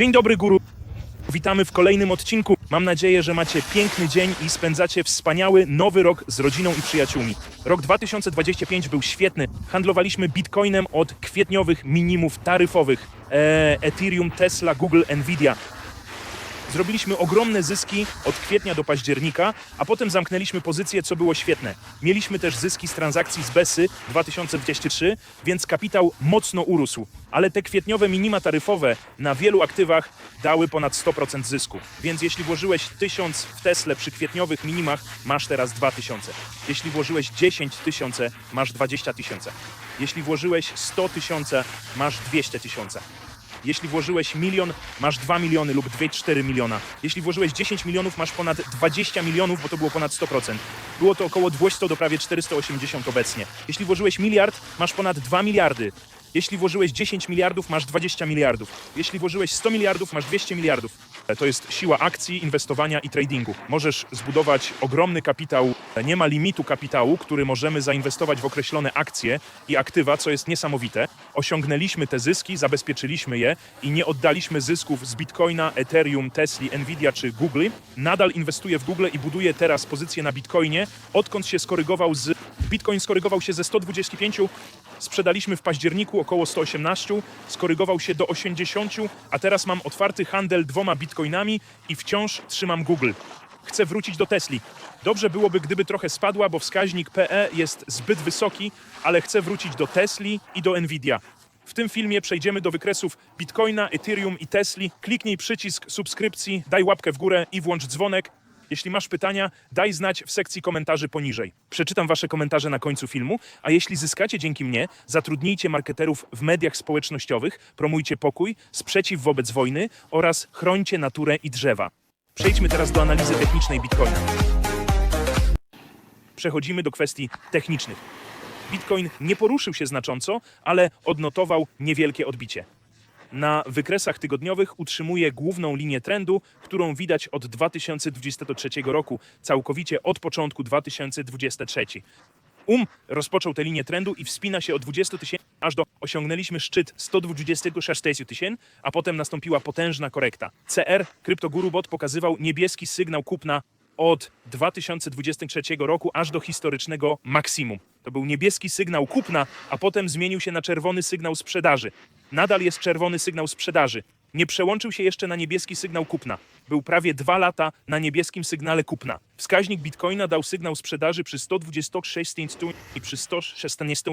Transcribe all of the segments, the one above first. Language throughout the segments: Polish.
Dzień dobry, guru. Witamy w kolejnym odcinku. Mam nadzieję, że macie piękny dzień i spędzacie wspaniały nowy rok z rodziną i przyjaciółmi. Rok 2025 był świetny. Handlowaliśmy bitcoinem od kwietniowych minimów taryfowych e, Ethereum, Tesla, Google, Nvidia. Zrobiliśmy ogromne zyski od kwietnia do października, a potem zamknęliśmy pozycje, co było świetne. Mieliśmy też zyski z transakcji z BESY 2023, więc kapitał mocno urósł. Ale te kwietniowe minima taryfowe na wielu aktywach dały ponad 100% zysku. Więc jeśli włożyłeś 1000 w Tesla przy kwietniowych minimach, masz teraz 2000. Jeśli włożyłeś 10 tysięcy, masz 20 tysięcy. Jeśli włożyłeś 100 tysięcy, masz 200 tysięcy. Jeśli włożyłeś milion, masz 2 miliony lub 2,4 miliona. Jeśli włożyłeś 10 milionów, masz ponad 20 milionów, bo to było ponad 100%. Było to około 200 do prawie 480 obecnie. Jeśli włożyłeś miliard, masz ponad 2 miliardy. Jeśli włożyłeś 10 miliardów, masz 20 miliardów. Jeśli włożyłeś 100 miliardów, masz 200 miliardów. To jest siła akcji, inwestowania i tradingu. Możesz zbudować ogromny kapitał. Nie ma limitu kapitału, który możemy zainwestować w określone akcje i aktywa, co jest niesamowite. Osiągnęliśmy te zyski, zabezpieczyliśmy je i nie oddaliśmy zysków z Bitcoina, Ethereum, Tesla, Nvidia czy Google. Nadal inwestuję w Google i buduję teraz pozycję na Bitcoinie, odkąd się skorygował z... Bitcoin skorygował się ze 125, sprzedaliśmy w październiku około 118, skorygował się do 80, a teraz mam otwarty handel dwoma bitcoinami i wciąż trzymam Google. Chcę wrócić do Tesli. Dobrze byłoby, gdyby trochę spadła, bo wskaźnik PE jest zbyt wysoki, ale chcę wrócić do Tesli i do Nvidia. W tym filmie przejdziemy do wykresów Bitcoina, Ethereum i Tesli. Kliknij przycisk subskrypcji, daj łapkę w górę i włącz dzwonek. Jeśli masz pytania, daj znać w sekcji komentarzy poniżej. Przeczytam wasze komentarze na końcu filmu, a jeśli zyskacie dzięki mnie, zatrudnijcie marketerów w mediach społecznościowych, promujcie pokój, sprzeciw wobec wojny oraz chrońcie naturę i drzewa. Przejdźmy teraz do analizy technicznej Bitcoina. Przechodzimy do kwestii technicznych. Bitcoin nie poruszył się znacząco, ale odnotował niewielkie odbicie. Na wykresach tygodniowych utrzymuje główną linię trendu, którą widać od 2023 roku, całkowicie od początku 2023. Um rozpoczął tę linię trendu i wspina się o 20 tysięcy, aż do osiągnęliśmy szczyt 126 tysięcy, a potem nastąpiła potężna korekta. CR CryptoGuruBot pokazywał niebieski sygnał kupna od 2023 roku aż do historycznego maksimum. To był niebieski sygnał kupna, a potem zmienił się na czerwony sygnał sprzedaży. Nadal jest czerwony sygnał sprzedaży. Nie przełączył się jeszcze na niebieski sygnał kupna. Był prawie dwa lata na niebieskim sygnale kupna. Wskaźnik Bitcoina dał sygnał sprzedaży przy 126 i przy 116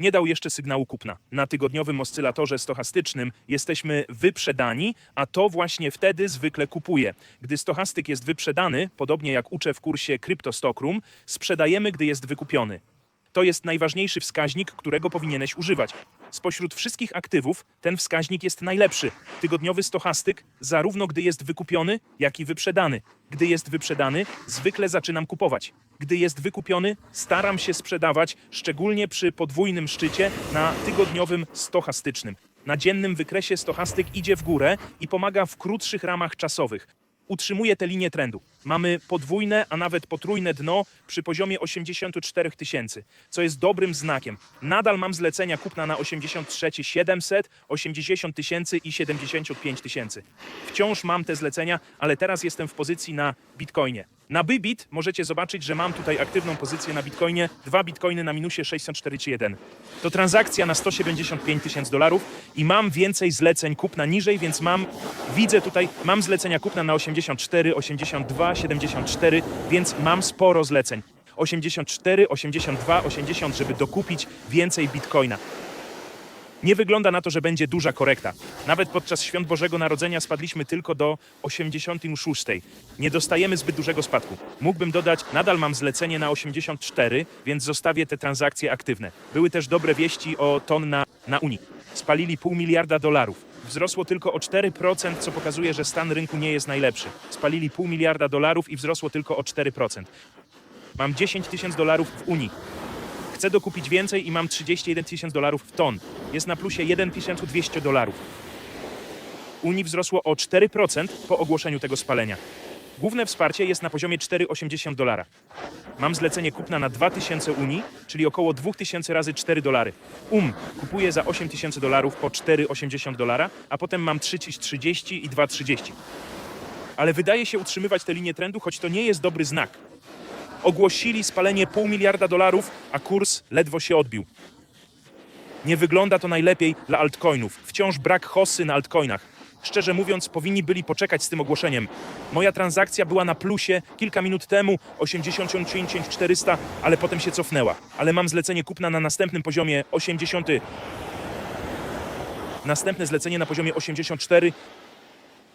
nie dał jeszcze sygnału kupna. Na tygodniowym oscylatorze stochastycznym jesteśmy wyprzedani, a to właśnie wtedy zwykle kupuje. Gdy stochastyk jest wyprzedany, podobnie jak uczę w kursie CryptoStockroom, sprzedajemy, gdy jest wykupiony. To jest najważniejszy wskaźnik, którego powinieneś używać. Spośród wszystkich aktywów ten wskaźnik jest najlepszy. Tygodniowy stochastyk, zarówno gdy jest wykupiony, jak i wyprzedany. Gdy jest wyprzedany, zwykle zaczynam kupować. Gdy jest wykupiony, staram się sprzedawać, szczególnie przy podwójnym szczycie na tygodniowym stochastycznym. Na dziennym wykresie stochastyk idzie w górę i pomaga w krótszych ramach czasowych utrzymuje tę linię trendu. Mamy podwójne, a nawet potrójne dno przy poziomie 84 tysięcy, co jest dobrym znakiem. Nadal mam zlecenia kupna na 83 700, 80 tysięcy i 75 tysięcy. Wciąż mam te zlecenia, ale teraz jestem w pozycji na Bitcoinie. Na Bybit możecie zobaczyć, że mam tutaj aktywną pozycję na Bitcoinie, dwa Bitcoiny na minusie 641. To transakcja na 175 tysięcy dolarów i mam więcej zleceń kupna niżej, więc mam, widzę tutaj, mam zlecenia kupna na 84, 82, 74, więc mam sporo zleceń. 84, 82, 80, żeby dokupić więcej Bitcoina. Nie wygląda na to, że będzie duża korekta. Nawet podczas świąt Bożego Narodzenia spadliśmy tylko do 86. Nie dostajemy zbyt dużego spadku. Mógłbym dodać, nadal mam zlecenie na 84, więc zostawię te transakcje aktywne. Były też dobre wieści o ton na, na Unii. Spalili pół miliarda dolarów. Wzrosło tylko o 4%, co pokazuje, że stan rynku nie jest najlepszy. Spalili pół miliarda dolarów i wzrosło tylko o 4%. Mam 10 tysięcy dolarów w Unii. Chcę dokupić więcej i mam 31 tysięcy dolarów w ton. Jest na plusie 1200 dolarów. Unii wzrosło o 4% po ogłoszeniu tego spalenia. Główne wsparcie jest na poziomie 4,80 dolara. Mam zlecenie kupna na 2000 uni, czyli około 2000 razy 4 dolary. Um kupuję za 8000 dolarów po 4,80 dolara, a potem mam 3,30 i 2,30. Ale wydaje się utrzymywać tę linię trendu, choć to nie jest dobry znak. Ogłosili spalenie pół miliarda dolarów, a kurs ledwo się odbił. Nie wygląda to najlepiej dla altcoinów. Wciąż brak hossy na altcoinach. Szczerze mówiąc, powinni byli poczekać z tym ogłoszeniem. Moja transakcja była na plusie kilka minut temu 85 400, ale potem się cofnęła. Ale mam zlecenie kupna na następnym poziomie 80. Następne zlecenie na poziomie 84.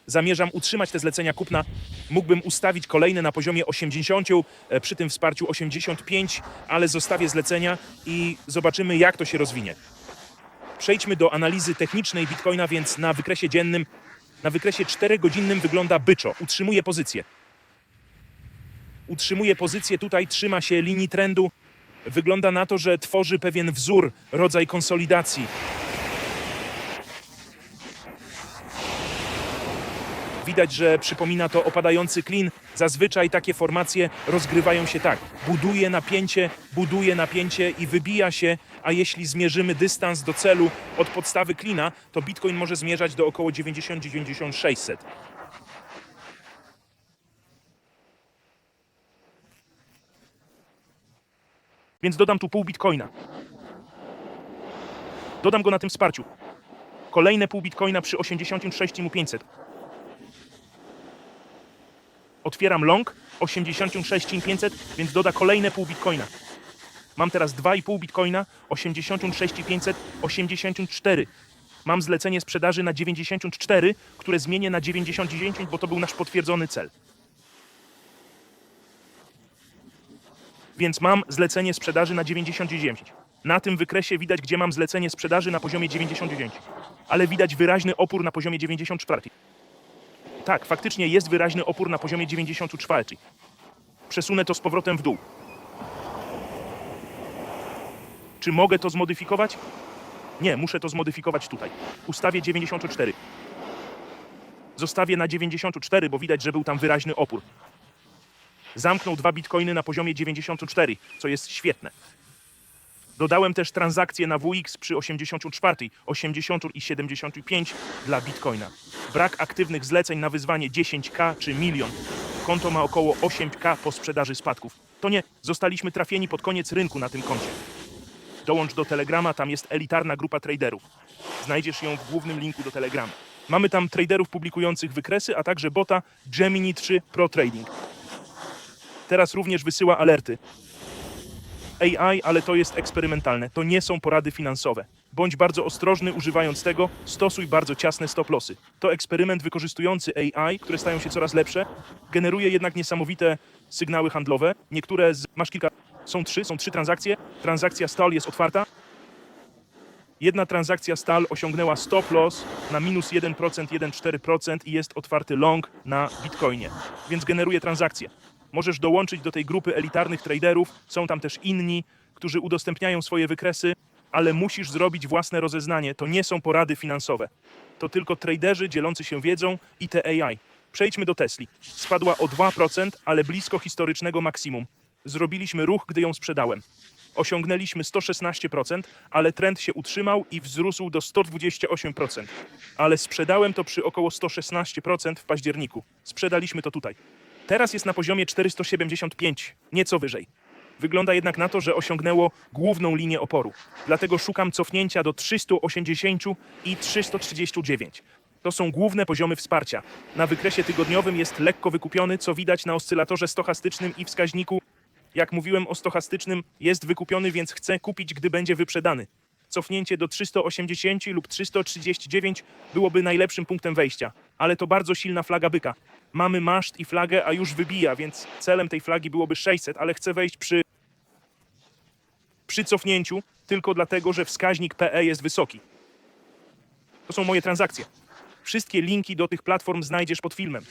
Zamierzam utrzymać te zlecenia kupna. Mógłbym ustawić kolejne na poziomie 80, e, przy tym wsparciu 85, ale zostawię zlecenia i zobaczymy, jak to się rozwinie. Przejdźmy do analizy technicznej Bitcoina, więc na wykresie dziennym, na wykresie 4-godzinnym wygląda byczo, utrzymuje pozycję. Utrzymuje pozycję, tutaj trzyma się linii trendu. Wygląda na to, że tworzy pewien wzór, rodzaj konsolidacji. Widać, że przypomina to opadający klin. Zazwyczaj takie formacje rozgrywają się tak. Buduje napięcie, buduje napięcie i wybija się, a jeśli zmierzymy dystans do celu od podstawy klina, to Bitcoin może zmierzać do około 90-9600. Więc dodam tu pół Bitcoina. Dodam go na tym wsparciu. Kolejne pół Bitcoina przy 86,500. Otwieram long 86,500, więc doda kolejne pół bitcoina. Mam teraz 2,5 bitcoina 86,500, 84. Mam zlecenie sprzedaży na 94, które zmienię na 99, bo to był nasz potwierdzony cel. Więc mam zlecenie sprzedaży na 99. Na tym wykresie widać, gdzie mam zlecenie sprzedaży na poziomie 99. Ale widać wyraźny opór na poziomie 94. Tak, faktycznie jest wyraźny opór na poziomie 94. Przesunę to z powrotem w dół. Czy mogę to zmodyfikować? Nie, muszę to zmodyfikować tutaj. Ustawię 94. Zostawię na 94, bo widać, że był tam wyraźny opór. Zamknął dwa bitcoiny na poziomie 94, co jest świetne. Dodałem też transakcje na WX przy 84, 80 i 75 dla Bitcoina. Brak aktywnych zleceń na wyzwanie 10k czy milion. Konto ma około 8k po sprzedaży spadków. To nie, zostaliśmy trafieni pod koniec rynku na tym koncie. Dołącz do Telegrama, tam jest elitarna grupa traderów. Znajdziesz ją w głównym linku do Telegrama. Mamy tam traderów publikujących wykresy, a także bota Gemini 3 Pro Trading. Teraz również wysyła alerty. AI, ale to jest eksperymentalne. To nie są porady finansowe. Bądź bardzo ostrożny używając tego, stosuj bardzo ciasne stop-lossy. To eksperyment wykorzystujący AI, które stają się coraz lepsze, generuje jednak niesamowite sygnały handlowe. Niektóre z... masz kilka... Są trzy, są trzy transakcje. Transakcja STAL jest otwarta. Jedna transakcja STAL osiągnęła stop loss na minus 1%, 1,4% i jest otwarty long na Bitcoinie, więc generuje transakcje. Możesz dołączyć do tej grupy elitarnych traderów, są tam też inni, którzy udostępniają swoje wykresy, ale musisz zrobić własne rozeznanie. To nie są porady finansowe. To tylko traderzy dzielący się wiedzą i te AI. Przejdźmy do Tesli. Spadła o 2%, ale blisko historycznego maksimum. Zrobiliśmy ruch, gdy ją sprzedałem. Osiągnęliśmy 116%, ale trend się utrzymał i wzrósł do 128%. Ale sprzedałem to przy około 116% w październiku. Sprzedaliśmy to tutaj. Teraz jest na poziomie 475, nieco wyżej. Wygląda jednak na to, że osiągnęło główną linię oporu. Dlatego szukam cofnięcia do 380 i 339. To są główne poziomy wsparcia. Na wykresie tygodniowym jest lekko wykupiony, co widać na oscylatorze stochastycznym i wskaźniku. Jak mówiłem o stochastycznym, jest wykupiony, więc chcę kupić, gdy będzie wyprzedany. Cofnięcie do 380 lub 339 byłoby najlepszym punktem wejścia, ale to bardzo silna flaga byka. Mamy maszt i flagę, a już wybija, więc celem tej flagi byłoby 600, ale chcę wejść przy przy cofnięciu tylko dlatego, że wskaźnik PE jest wysoki. To są moje transakcje. Wszystkie linki do tych platform znajdziesz pod filmem.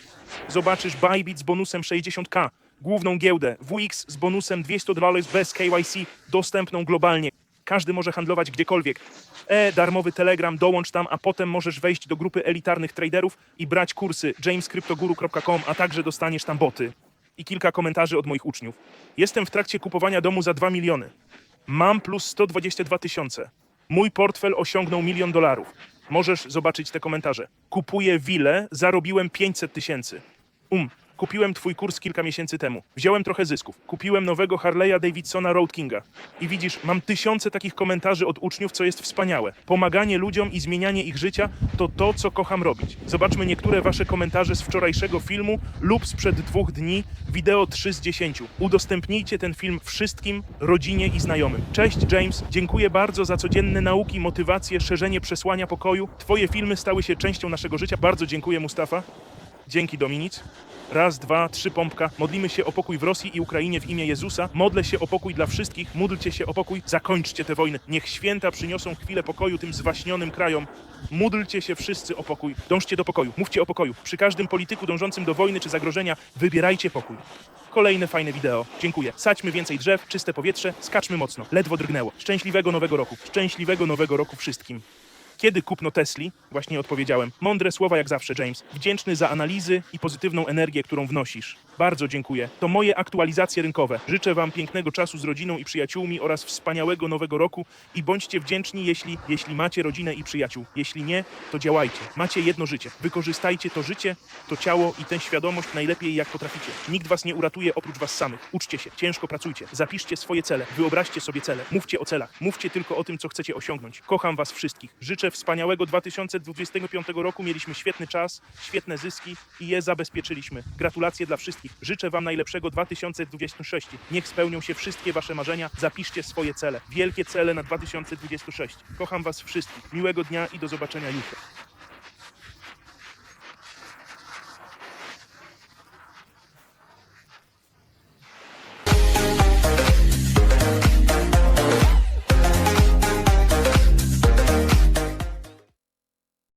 Zobaczysz Bybit z bonusem 60k, główną giełdę, WX z bonusem 200 dolarów bez KYC, dostępną globalnie. Każdy może handlować gdziekolwiek. E, darmowy Telegram, dołącz tam, a potem możesz wejść do grupy elitarnych traderów i brać kursy jamescryptoguru.com, a także dostaniesz tam boty. i kilka komentarzy od moich uczniów. Jestem w trakcie kupowania domu za 2 miliony. Mam plus 122 tysiące. Mój portfel osiągnął milion dolarów. Możesz zobaczyć te komentarze. Kupuję willę, zarobiłem 500 tysięcy. Um, kupiłem twój kurs kilka miesięcy temu. Wziąłem trochę zysków. Kupiłem nowego Harley'a Davidsona Road Kinga. I widzisz, mam tysiące takich komentarzy od uczniów, co jest wspaniałe. Pomaganie ludziom i zmienianie ich życia to to, co kocham robić. Zobaczmy niektóre wasze komentarze z wczorajszego filmu lub sprzed dwóch dni, wideo 3 z 10. Udostępnijcie ten film wszystkim, rodzinie i znajomym. Cześć James, dziękuję bardzo za codzienne nauki, motywację, szerzenie przesłania pokoju. Twoje filmy stały się częścią naszego życia. Bardzo dziękuję Mustafa. Dzięki Dominic. Raz, dwa, trzy pompka. Modlimy się o pokój w Rosji i Ukrainie w imię Jezusa. Modlę się o pokój dla wszystkich. Módlcie się o pokój. Zakończcie te wojny. Niech święta przyniosą chwilę pokoju tym zwaśnionym krajom. Módlcie się wszyscy o pokój. Dążcie do pokoju. Mówcie o pokoju. Przy każdym polityku dążącym do wojny czy zagrożenia wybierajcie pokój. Kolejne fajne wideo. Dziękuję. Sadźmy więcej drzew, czyste powietrze, skaczmy mocno. Ledwo drgnęło. Szczęśliwego nowego roku. Szczęśliwego nowego roku wszystkim. Kiedy kupno Tesli? Właśnie odpowiedziałem. Mądre słowa jak zawsze, James. Wdzięczny za analizy i pozytywną energię, którą wnosisz. Bardzo dziękuję. To moje aktualizacje rynkowe. Życzę Wam pięknego czasu z rodziną i przyjaciółmi oraz wspaniałego nowego roku i bądźcie wdzięczni, jeśli, jeśli macie rodzinę i przyjaciół. Jeśli nie, to działajcie. Macie jedno życie. Wykorzystajcie to życie, to ciało i tę świadomość najlepiej jak potraficie. Nikt Was nie uratuje oprócz Was samych. Uczcie się, ciężko pracujcie. Zapiszcie swoje cele. Wyobraźcie sobie cele. Mówcie o celach. Mówcie tylko o tym, co chcecie osiągnąć. Kocham Was wszystkich. Życzę wspaniałego 2025 roku. Mieliśmy świetny czas, świetne zyski i je zabezpieczyliśmy. Gratulacje dla wszystkich. Życzę Wam najlepszego 2026. Niech spełnią się wszystkie Wasze marzenia. Zapiszcie swoje cele. Wielkie cele na 2026. Kocham Was wszystkich. Miłego dnia i do zobaczenia jutro.